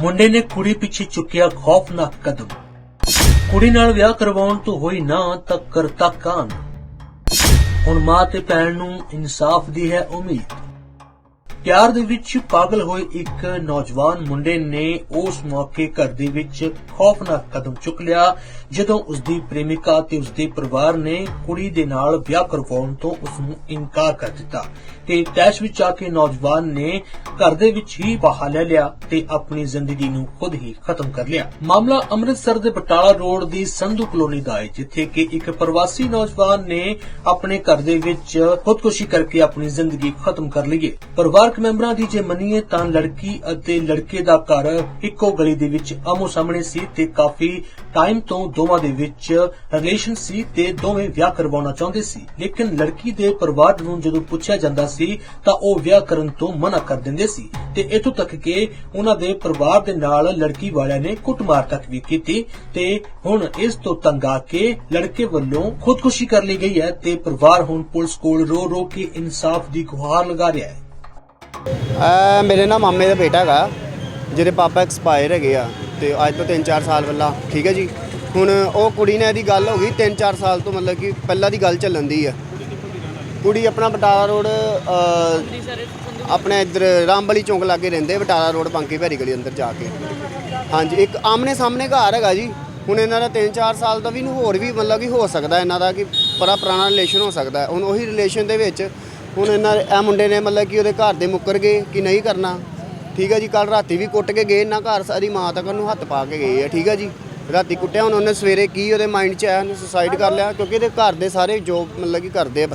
ਮੁੰਡੇ ਨੇ ਕੁੜੀ ਪਿੱਛੇ ਚੁੱਕਿਆ ਖੌਫਨਾਕ ਕਦਮ। ਕੁੜੀ ਨਾਲ ਵਿਆਹ ਕਰਵਾਉਣ ਤੋਂ ਹੋਈ ਨਾ ਤਾਂ ਕਰਤਾ ਕਾਨ ਹੁਣ ਮਾਂ ਤੇ ਭੈਣ ਨੂੰ ਇਨਸਾਫ ਦੀ ਹੈ ਉਮੀਦ। ਪਿਆਰ ਦੇ ਵਿੱਚ ਪਾਗਲ ਹੋਏ ਇੱਕ ਨੌਜਵਾਨ ਮੁੰਡੇ ਨੇ ਉਸ ਮੌਕੇ ਘਰ ਦੇ ਵਿੱਚ ਖੌਫਨਾਕ ਕਦਮ ਚੁੱਕ ਲਿਆ, ਜਦੋਂ ਉਸ ਦੀ ਪ੍ਰੇਮਿਕਾ ਤੇ ਉਸ ਦੇ ਪਰਿਵਾਰ ਨੇ ਕੁੜੀ ਦੇ ਨਾਲ ਵਿਆਹ ਕਰਵਾਉਣ ਤੋਂ ਉਸ ਨੂੰ ਇਨਕਾਰ ਕਰ ਦਿੱਤਾ ਤੇ ਤੈਸ਼ ਵਿੱਚ ਆ ਕੇ ਨੌਜਵਾਨ ਨੇ ਘਰ ਦੇ ਵਿੱਚ ਹੀ ਬਾਹਾ ਲੈ ਲਿਆ ਤੇ ਆਪਣੀ ਜ਼ਿੰਦਗੀ ਨੂੰ ਖੁਦ ਹੀ ਖਤਮ ਕਰ ਲਿਆ। ਮਾਮਲਾ ਅੰਮ੍ਰਿਤਸਰ ਦੇ ਬਟਾਲਾ ਰੋਡ ਦੀ ਸੰਧੂ ਕਲੋਨੀ ਦਾ ਹੈ, ਜਿੱਥੇ ਕਿ ਇੱਕ ਪ੍ਰਵਾਸੀ ਨੌਜਵਾਨ ਨੇ ਆਪਣੇ ਘਰ ਦੇ ਵਿੱਚ ਖੁਦਕੁਸ਼ੀ ਕਰਕੇ ਆਪਣੀ ਜ਼ਿੰਦਗੀ ਖਤਮ ਕਰ ਲਈ ਹੈ। ਪਰਿਵਾਰਕ ਮੈਂਬਰਾਂ ਦੀ ਜੇ ਮੰਨੀਏ ਤਾਂ ਲੜਕੀ ਅਤੇ ਲੜਕੇ ਦਾ ਘਰ ਇੱਕੋ ਗਲੀ ਦੇ ਵਿੱਚ ਆਮੋ ਸਾਹਮਣੇ ਸੀ ਤੇ ਕਾਫੀ ਟਾਈਮ ਤੋਂ ਦੋਵਾਂ ਦੇ ਵਿੱਚ ਰਿਲੇਸ਼ਨ ਸੀ ਤੇ ਦੋਵੇਂ ਵਿਆਹ ਕਰਵਾਉਣਾ ਚਾਹੁੰਦੇ ਸੀ। ਲੇਕਿਨ ਲੜਕੀ ਦੇ ਪਰਿਵਾਰ ਨੂੰ ਜਦੋਂ ਪੁੱਛਿਆ ਜਾਂਦਾ ਸੀ ਤਾਂ ਉਹ ਵਿਆਹ ਕਰਨ ਤੋਂ ਮਨਾ ਕਰ ਦਿੰਦੇ ਸੀ ਤੇ ਇਥੋਂ ਤੱਕ ਕਿ ਉਹਨਾਂ ਦੇ ਪਰਿਵਾਰ ਦੇ ਨਾਲ ਲੜਕੀ ਵਾਲਿਆਂ ਨੇ ਕੁੱਟਮਾਰ ਤੱਕ ਵੀ ਕੀਤੀ ਤੇ ਹੁਣ ਇਸ ਤੋਂ ਤੰਗ ਆ ਕੇ ਲੜਕੇ ਵੱਲੋਂ ਖੁਦਕੁਸ਼ੀ ਕਰ ਲਈ ਗਈ ਹੈ ਤੇ ਪਰਿਵਾਰ ਹੁਣ ਪੁਲਿਸ ਕੋਲ ਰੋ ਰੋ ਕੇ ਇਨਸਾਫ ਦੀ ਗੁਹਾਰ ਲਗਾ ਰਿਹਾ ਹੈ। ਅਹ ਮੇਰੇ ਨਾ ਮਾਮੇ ਦਾ ਬੇਟਾ ਹੈਗਾ ਜਿਹਦੇ ਪਾਪਾ ਐਕਸਪਾਇਰ ਹੈਗੇ ਆ ਤੇ ਅੱਜ ਤੋਂ 3-4 ਸਾਲ ਪਹਿਲਾਂ ਠੀਕ ਹੈ ਜੀ? ਹੁਣ ਉਹ ਕੁੜੀ ਨਾਲ ਇਹਦੀ ਗੱਲ ਹੋ ਗਈ 3-4 ਸਾਲ ਤੋਂ ਮਤਲਬ ਕਿ ਪਹਿਲਾਂ ਦੀ ਗੱਲ ਚੱਲਣ ਦੀ ਆ। ਕੁੜੀ ਆਪਣਾ ਬਟਾਲਾ ਰੋਡ ਅਹ, ਆਪਣੇ ਇੱਧਰ ਰਾਮਬਲੀ ਚੌਂਕ ਲਾਗੇ ਰਹਿੰਦੇ ਬਟਾਲਾ ਰੋਡ ਪੰਕੀ ਭੈਰੀ ਗਲੀ ਅੰਦਰ ਜਾ ਕੇ। ਹਾਂਜੀ ਇੱਕ ਆਮਨੇ ਸਾਹਮਣੇ ਘਰ ਹੈਗਾ ਜੀ। ਹੁਣ ਇਹਨਾਂ ਦਾ 3-4 ਸਾਲ ਦਾ ਵੀ ਨੂੰ ਹੋਰ ਵੀ ਮਤਲਬ ਕਿ ਹੋ ਸਕਦਾ ਇਹਨਾਂ ਦਾ ਕਿ ਬੜਾ ਪੁਰਾਣਾ ਰਿਲੇਸ਼ਨ ਹੋ ਸਕਦਾ। ਹੁਣ ਉਹੀ ਰਿਲੇਸ਼ਨ ਦੇ ਵਿੱਚ ਹੁਣ ਇਹਨਾਂ ਇਹ ਮੁੰਡੇ ਨੇ ਮਤਲਬ ਕਿ ਉਹਦੇ ਘਰ ਦੇ ਮੁੱਕਰ ਗਏ ਕਿ ਨਹੀਂ ਕਰਨਾ। ਠੀਕ ਹੈ ਜੀ ਕੱਲ ਰਾਤੀ ਵੀ ਕੁੱਟ ਕੇ ਗਏ, ਇਹਨਾਂ ਘਰ ਸਾਰੀ ਮਾਂ ਤੱਕ ਉਹਨੂੰ ਹੱਥ ਪਾ ਕੇ ਗਏ ਆ, ਠੀਕ ਹੈ ਜੀ। ਰਾਤੀ ਕੁੱਟਿਆ, ਹੁਣ ਉਹਨੇ ਸਵੇਰੇ ਕੀ ਉਹਦੇ ਮਾਈਂਡ 'ਚ ਆਇਆ, ਉਹਨੇ ਸੁਸਾਈਡ ਕਰ ਲਿਆ, ਕਿਉਂਕਿ ਇਹਦੇ ਘਰ ਦੇ ਸਾਰੇ ਜੋਬ ਮਤਲਬ ਕਿ ਕਰਦੇ ਆ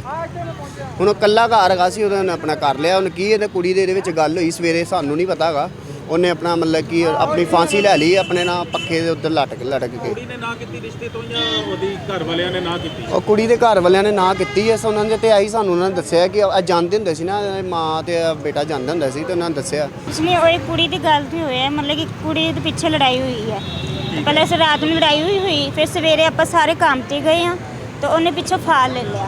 ਹੁਣ ਉਹ ਕੱਲਾ ਘਰ ਹੈਗਾ ਸੀ ਉਹਨੇ ਆਪਣਾ ਕਰ ਲਿਆ, ਹੁਣ ਕੀ ਇਹਦੇ ਕੁੜੀ ਦੇ ਇਹਦੇ ਵਿੱਚ ਗੱਲ ਹੋਈ ਸਵੇਰੇ ਸਾਨੂੰ ਨਹੀਂ ਪਤਾ ਹੈਗਾ ਉਹਨੇ ਆਪਣਾ ਮਤਲਬ ਕਿ ਆਪਣੀ ਫਾਂਸੀ ਲੈ ਲਈ ਆਪਣੇ ਨਾਲ ਪੱਖੇ ਦੇ ਉੱਤੇ ਲਟਕ ਲਟਕ ਕੇ। ਕੁੜੀ ਨੇ ਨਾ ਕੀਤੀ ਰਿਸ਼ਤੇ ਤੋਂ ਜਾਂ ਉਹਦੀ ਘਰ ਵਾਲਿਆਂ ਨੇ ਨਾ ਕੀਤੀ? ਉਹ ਕੁੜੀ ਦੇ ਘਰ ਵਾਲਿਆਂ ਨੇ ਨਾ ਕੀਤੀ ਐ ਸੋ ਉਹਨਾਂ ਦੇ ਤੇ ਆਈ ਸਾਨੂੰ ਉਹਨਾਂ ਨੇ ਦੱਸਿਆ ਕਿ ਆ ਜਾਂਦੇ ਹੁੰਦੇ ਸੀ ਨਾ ਮਾਂ ਤੇ ਬੇਟਾ ਜਾਂਦੇ ਹੁੰਦੇ ਸੀ ਤੇ ਉਹਨਾਂ ਨੇ ਦੱਸਿਆ। ਨਹੀਂ ਉਹ ਕੁੜੀ ਦੀ ਗਲਤੀ ਹੋਈ ਹੈ ਮਤਲਬ ਕਿ ਕੁੜੀ ਦੇ ਪਿੱਛੇ ਲੜਾਈ ਹੋਈ ਹੈ। ਪਹਿਲੇ ਸ ਰਾਤ ਨੂੰ ਲੜਾਈ ਹੋਈ ਹੋਈ ਫਿਰ ਸਵੇਰੇ ਆਪਾਂ ਸਾਰੇ ਕੰਮ ਤੇ ਗਏ ਆ ਤਾਂ ਉਹਨੇ ਪਿੱਛੋਂ ਫਾਲ ਲੈ ਲਿਆ।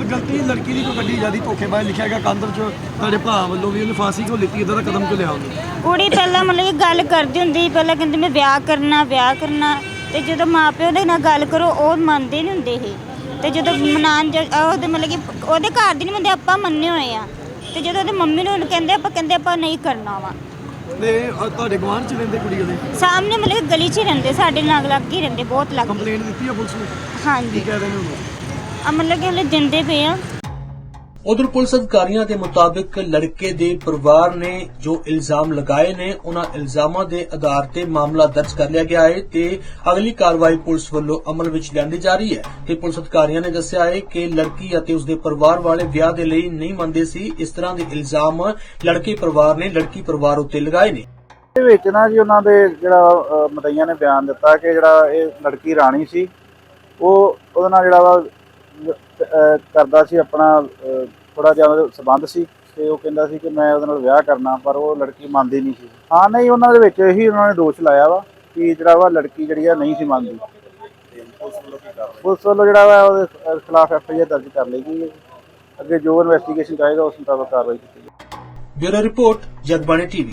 ਕੋਈ ਗਲਤੀ ਲੜਕੀ ਦੀ ਕੋਈ ਵੱਡੀ ਜਿਆਦੀ ਧੋਖੇਬਾਜ਼ ਲਿਖਿਆ ਗਿਆ ਕੰਦਰ ਚ ਤੁਹਾਡੇ ਭਰਾ ਵੱਲੋਂ ਵੀ ਉਹਨੇ ਫਾਂਸੀ ਕਿਉਂ ਲਿੱਤੀ ਇਦਾਂ ਦਾ ਕਦਮ ਕਿਉਂ ਲਿਆ ਉਹਨੇ? ਕੁੜੀ ਪਹਿਲਾਂ ਮਤਲਬ ਕਿ ਗੱਲ ਕਰਦੀ ਹੁੰਦੀ ਸੀ, ਪਹਿਲਾਂ ਕਹਿੰਦੀ ਮੈਂ ਵਿਆਹ ਕਰਨਾ ਵਿਆਹ ਕਰਨਾ ਤੇ ਜਦੋਂ ਮਾਪਿਓ ਦੇ ਨਾਲ ਗੱਲ ਕਰੋ ਉਹ ਮੰਨਦੇ ਨਹੀਂ ਹੁੰਦੇ ਸੀ। ਤੇ ਜਦੋਂ ਮਨਾਨ ਉਹਦੇ ਮਤਲਬ ਕਿ ਉਹਦੇ ਘਰ ਦੀ ਨਹੀਂ ਮੰਨਦੇ ਆਪਾਂ ਮੰਨੇ ਹੋਏ ਆ। ਤੇ ਜਦੋਂ ਉਹਦੇ ਮੰਮੀ ਨੂੰ ਕਹਿੰਦੇ ਆਪਾਂ ਕਹਿੰਦੇ ਆਪਾਂ ਨਹੀਂ ਕਰਨਾ ਵਾ। ਤੇ ਤੁਹਾਡੇ ਗਵਾਂਢ ਚ ਰਹਿੰਦੇ ਕੁੜੀ ਉਹਦੇ? ਸਾਹਮਣੇ ਮਤਲਬ ਕਿ ਗਲੀ 'ਚ ਹੀ ਰਹਿੰਦੇ ਸਾਡੇ ਨਾਲ ਲੱਗ ਹੀ ਰਹਿੰਦੇ ਬਹੁਤ ਲੱਗ ਕੰਪਲੇਂਟ ਦਿੱਤੀ ਆ ਪੁਲਿਸ ਨੂੰ? ਕੀ ਹਾਂਜੀ ਕਹਿ ਰਹੇ ਨੇ ਉਹਨੂੰ ਮਤਲਬ ਕਿ ਹਲੇ ਦਿੰਦੇ ਪਏ ਆ। ਉਧਰ ਪੁਲਿਸ ਅਧਿਕਾਰੀਆਂ ਦੇ ਮੁਤਾਬਿਕ ਲੜਕੇ ਦੇ ਪਰਿਵਾਰ ਨੇ ਜੋ ਇਲਜ਼ਾਮ ਲਗਾਏ ਨੇ ਉਹਨਾਂ ਇਲਜ਼ਾਮਾਂ ਦੇ ਆਧਾਰ ਤੇ ਮਾਮਲਾ ਦਰਜ ਕਰ ਲਿਆ ਗਿਆ ਹੈ ਤੇ ਅਗਲੀ ਕਾਰਵਾਈ ਪੁਲਿਸ ਵੱਲੋਂ ਅਮਲ ਵਿੱਚ ਲਿਆਂਦੀ ਜਾ ਰਹੀ ਹੈ। ਤੇ ਪੁਲਿਸ ਅਧਿਕਾਰੀਆਂ ਨੇ ਦੱਸਿਆ ਹੈ ਕਿ ਲੜਕੀ ਅਤੇ ਉਸਦੇ ਪਰਿਵਾਰ ਵਾਲੇ ਵਿਆਹ ਦੇ ਲਈ ਨਹੀਂ ਮੰਨਦੇ ਸੀ। ਇਸ ਤਰ੍ਹਾਂ ਦੇ ਇਲਜ਼ਾਮ ਲੜਕੇ ਪਰਿਵਾਰ ਨੇ ਲੜਕੀ ਪਰਿਵਾਰ ਉੱਤੇ ਲਗਾਏ ਨੇ। ਦੇ ਵਿੱਚ ਨਾ ਜੀ ਉਹਨਾਂ ਦੇ ਜਿਹੜਾ ਮਦਈਆਂ ਨੇ ਬਿਆਨ ਦਿੱਤਾ ਕਿ ਜਿਹੜਾ ਇਹ ਲੜਕੀ ਰਾਣੀ ਸੀ ਉਹ ਉਹਦੇ ਨਾਲ ਜਿਹੜਾ ਕਰਦਾ ਸੀ ਆਪਣਾ ਥੋੜਾ ਜਿਹਾ ਉਹਦੇ ਸਬੰਧ ਸੀ ਤੇ ਉਹ ਕਹਿੰਦਾ ਸੀ ਕਿ ਮੈਂ ਉਹਦੇ ਨਾਲ ਵਿਆਹ ਕਰਨਾ, ਪਰ ਉਹ ਲੜਕੀ ਮੰਨਦੀ ਨਹੀਂ ਸੀ। ਹਾਂ, ਨਹੀਂ, ਉਹਨਾਂ ਦੇ ਵਿੱਚ ਇਹੀ ਉਹਨਾਂ ਨੇ ਦੋਸ਼ ਲਾਇਆ ਵਾ ਕਿ ਜਿਹੜਾ ਵਾ ਲੜਕੀ ਜਿਹੜੀ ਆ ਨਹੀਂ ਸੀ ਮੰਨਦੀ। ਪੁਲਿਸ ਵੱਲੋਂ ਜਿਹੜਾ ਵਾ ਉਹਦੇ ਖਿਲਾਫ ਐਫ ਆਈ ਆਰ ਦਰਜ ਕਰ ਲਈ ਗਈ ਹੈ। ਅੱਗੇ ਜੋ ਇਨਵੈਸਟੀਗੇਸ਼ਨ ਚਾਹੀਦਾ, ਉਸ ਮੁਤਾਬਕ ਕਾਰਵਾਈ ਕੀਤੀ ਜਾਏਗੀ ਬਿਊਰੋ ਰਿਪੋਰਟ, ਜਗਬਾਣੀ ਟੀਵੀ।